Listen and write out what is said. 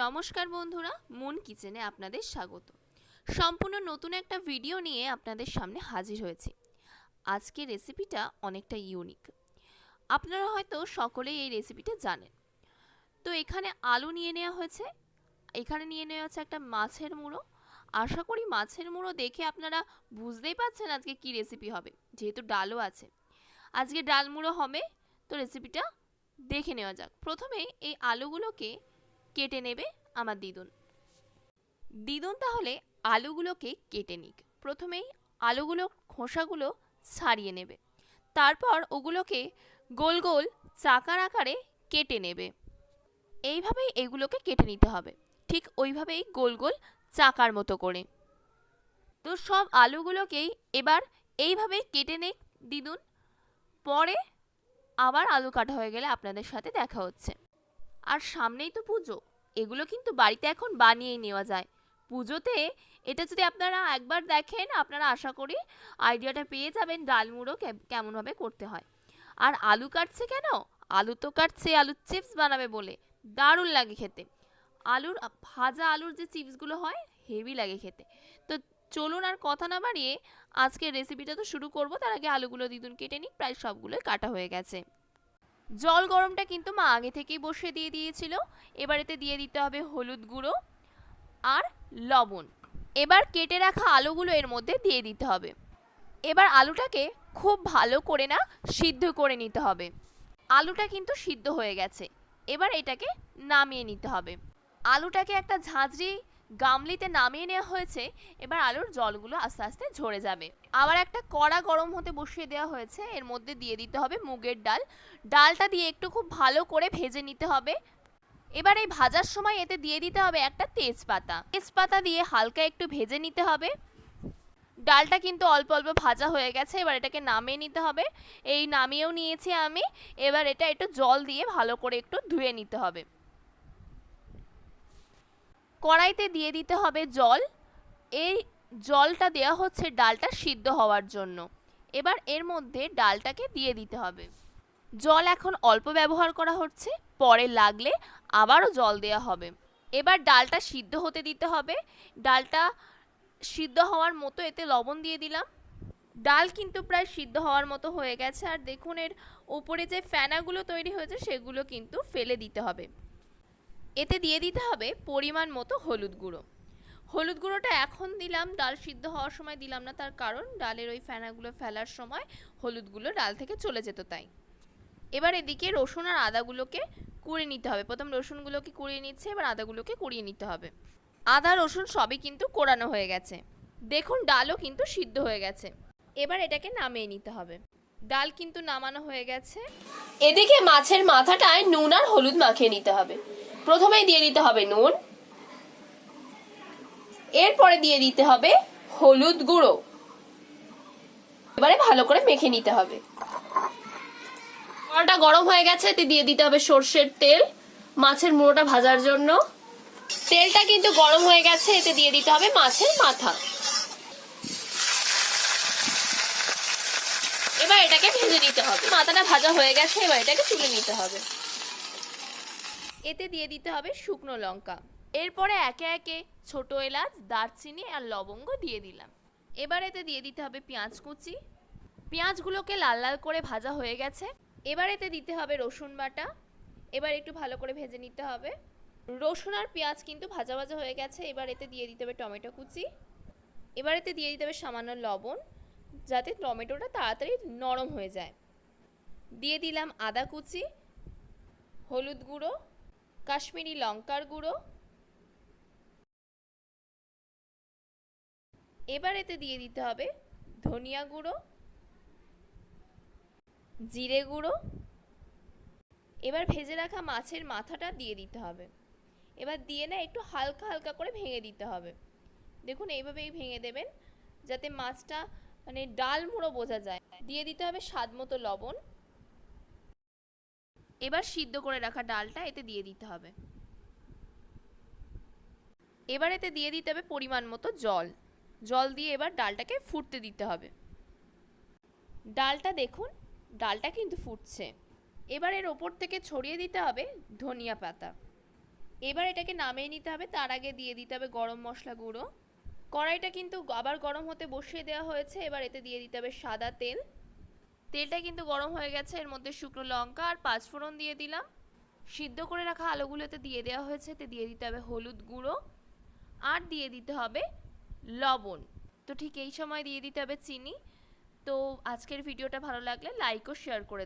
নমস্কার বন্ধুরা, মুন কিচেনে আপনাদের স্বাগত। সম্পূর্ণ নতুন একটা ভিডিও নিয়ে আপনাদের সামনে হাজির হয়েছি। আজকের রেসিপিটা অনেকটা ইউনিক আপনারা হয়তো সকলেই এই রেসিপিটা জানেন। তো এখানে আলু নিয়ে নেওয়া হয়েছে। এখানে নিয়ে নেওয়া হচ্ছে একটা মাছের মুড়ো। আশা করি মাছের মুড়ো দেখে আপনারা বুঝতেই পারছেন আজকে কি রেসিপি হবে, যেহেতু ডালও আছে। আজকে ডাল মুড়ো হবে, তো রেসিপিটা দেখে নেওয়া যাক। প্রথমে এই আলুগুলোকে কেটে নেবে আমার দিদুন। দিদুন তাহলে আলুগুলোকে কেটে নিক। প্রথমেই আলুগুলো, খোসাগুলো ছাড়িয়ে নেবে। তারপর ওগুলোকে গোল গোল চাকার আকারে কেটে নেবে। এইভাবেই এগুলোকে কেটে নিতে হবে। ঠিক ওইভাবেই গোল গোল চাকার মতো করে। তো সব আলুগুলোকেই এবার এইভাবে কেটে নে দিদুন। পরে আবার আলু কাটা হয়ে গেলে আপনাদের সাথে দেখা হচ্ছে। আর সামনেই তো পুজো। এগুলো কিন্তু বাড়িতে এখন বানিয়েই নেওয়া যায়। পুজোতে এটা যদি আপনারা একবার দেখেন, আপনারা আশা করি আইডিয়াটা পেয়ে যাবেন ডালমুড়ো কেমনভাবে করতে হয়। আর আলু কাটছে কেন? আলু তো কাটছে, আলুর চিপস বানাবে বলে। দারুণ লাগে খেতে। আলুর, ভাজা আলুর যে চিপসগুলো হয়, হেভি লাগে খেতে। তো চলুন আর কথা না বাড়িয়ে আজকের রেসিপিটা তো শুরু করব। তার আগে আলুগুলো দিদুন কেটে নিই, প্রায় সবগুলোই কাটা হয়ে গেছে। জল গরমটা কিন্তু মা আগে থেকেই বসিয়ে দিয়ে দিয়েছিল। এবার এতে দিয়ে দিতে হবে হলুদ গুঁড়ো আর লবণ। এবার কেটে রাখা আলুগুলো এর মধ্যে দিয়ে দিতে হবে। এবার আলুটাকে খুব ভালো করে না সিদ্ধ করে নিতে হবে। আলুটা কিন্তু সিদ্ধ হয়ে গেছে। এবার এটাকে নামিয়ে নিতে হবে। আলুটাকে একটা ঝাঁঝরি গামলিতে নামিয়ে নেওয়া হয়েছে, এবার আলুর জলগুলো আস্তে আস্তে ঝরে যাবে। আবার একটা কড়া গরম হতে বসিয়ে দেওয়া হয়েছে, এর মধ্যে দিয়ে দিতে হবে মুগের ডাল। ডালটা দিয়ে একটু খুব ভালো করে ভেজে নিতে হবে। এবার এই ভাজার সময় এতে দিয়ে দিতে হবে একটা তেজপাতা। তেজপাতা দিয়ে হালকা একটু ভেজে নিতে হবে। ডালটা কিন্তু অল্প অল্প ভাজা হয়ে গেছে, এবার এটাকে নামিয়ে নিতে হবে। এই নামিয়েও নিয়েছি আমি, এবার এটা একটু জল দিয়ে ভালো করে একটু ধুয়ে নিতে হবে। কড়াইতে দিয়ে দিতে হবে জল। এই জলটা দেওয়া হচ্ছে ডালটা সিদ্ধ হওয়ার জন্য। এবার এর মধ্যে ডালটাকে দিয়ে দিতে হবে। জল এখন অল্প ব্যবহার করা হচ্ছে, পরে লাগলে আবারও জল দেওয়া হবে। এবার ডালটা সিদ্ধ হতে দিতে হবে। ডালটা সিদ্ধ হওয়ার মতো এতে লবণ দিয়ে দিলাম। ডাল কিন্তু প্রায় সিদ্ধ হওয়ার মতো হয়ে গেছে। আর দেখুন এর উপরে যে ফ্যানাগুলো তৈরি হয়েছে, সেগুলো কিন্তু ফেলে দিতে হবে। এতে দিয়ে দিতে হবে পরিমাণ মতো হলুদ গুঁড়ো। হলুদ গুঁড়োটা এখন দিলাম, ডাল সিদ্ধ হওয়ার সময় দিলাম না তার কারণ ডালের ওই ফেনাগুলো ফেলার সময় হলুদগুলো ডাল থেকে চলে যেত তাই। এবার এদিকে রসুন আর আদাগুলোকে কুড়িয়ে নিতে হবে। প্রথম রসুনগুলোকে কুড়িয়ে নিচ্ছে, এবার আদাগুলোকে কুড়িয়ে নিতে হবে। আদা, রসুন সবই কিন্তু কোরানো হয়ে গেছে। দেখুন ডালও কিন্তু সিদ্ধ হয়ে গেছে। এবার এটাকে নামিয়ে নিতে হবে। ডাল কিন্তু নামানো হয়ে গেছে। এদিকে মাছের মাথাটায় নুন আর হলুদ মাখিয়ে নিতে হবে। প্রথমেই দিয়ে দিতে হবে নুন। এরপরে দিয়ে দিতে হবে হলুদ গুঁড়ো। এবারে ভালো করে মেখে নিতে হবে। কড়াটা গরম হয়ে গেছে এতে দিয়ে দিতে হবে সর্ষের তেল, মাছের মুড়োটা ভাজার জন্য। তেলটা কিন্তু গরম হয়ে গেছে, এতে দিয়ে দিতে হবে মাছের মাথা। এবার এটাকে ভেজে নিতে হবে। মাথাটা ভাজা হয়ে গেছে, এবার এটাকে তুলে নিতে হবে। এতে দিয়ে দিতে হবে শুকনো লঙ্কা। এরপরে একে একে ছোট এলাচ, দারচিনি আর লবঙ্গ দিয়ে দিলাম। এবার এতে দিয়ে দিতে হবে পেঁয়াজ কুচি। পেঁয়াজগুলোকে লাল লাল করে ভাজা হয়ে গেছে। এবার এতে দিতে হবে রসুন বাটা। এবার একটু ভালো করে ভেজে নিতে হবে। রসুন আর পেঁয়াজ কিন্তু ভাজা ভাজা হয়ে গেছে। এবার এতে দিয়ে দিতে হবে টমেটো কুচি। এবার এতে দিয়ে দিতে হবে সামান্য লবণ, যাতে টমেটোটা তাড়াতাড়ি নরম হয়ে যায়। দিয়ে দিলাম আদা কুচি, হলুদ গুঁড়ো কাশ্মীরি লঙ্কার গুঁড়ো। এবার এতে দিয়ে দিতে হবে ধনিয়া গুঁড়ো, জিরে গুঁড়ো। এবার ভেজে রাখা মাছের মাথাটা দিয়ে দিতে হবে। এবার দিয়ে না একটু হালকা হালকা করে ভেঙে দিতে হবে। দেখুন এইভাবেই ভেঙে দেবেন, যাতে মাছটা মানে ডাল মুড়ো বোঝা যায়। দিয়ে দিতে হবে স্বাদ মতো লবণ। এবার সিদ্ধ করে রাখা ডালটা এতে দিয়ে দিতে হবে। এবার এতে দিয়ে দিতে হবে পরিমাণ মতো জল। জল দিয়ে এবার ডালটাকে ফুটতে দিতে হবে। ডালটা দেখুন, ডালটা কিন্তু ফুটছে। এবার এর ওপর থেকে ছড়িয়ে দিতে হবে ধনিয়া পাতা। এবার এটাকে নামিয়ে নিতে হবে, তার আগে দিয়ে দিতে হবে গরম মশলা গুঁড়ো। কড়াইটা কিন্তু আবার গরম হতে বসিয়ে দেওয়া হয়েছে, এবার এতে দিয়ে দিতে হবে সাদা তেল। তেলটা কিন্তু গরম হয়ে গেছে, এর মধ্যে শুকনো লঙ্কা আর পাঁচফোড়ন দিয়ে দিলাম। সিদ্ধ করে রাখা আলুগুলোতে দিয়ে দেওয়া হয়েছে এতে দিয়ে দিতে হবে হলুদ গুঁড়ো আর দিয়ে দিতে হবে লবণ। তো ঠিক এই সময় দিয়ে দিতে হবে চিনি। তো আজকের ভিডিওটা ভালো লাগলে লাইক ও শেয়ার করে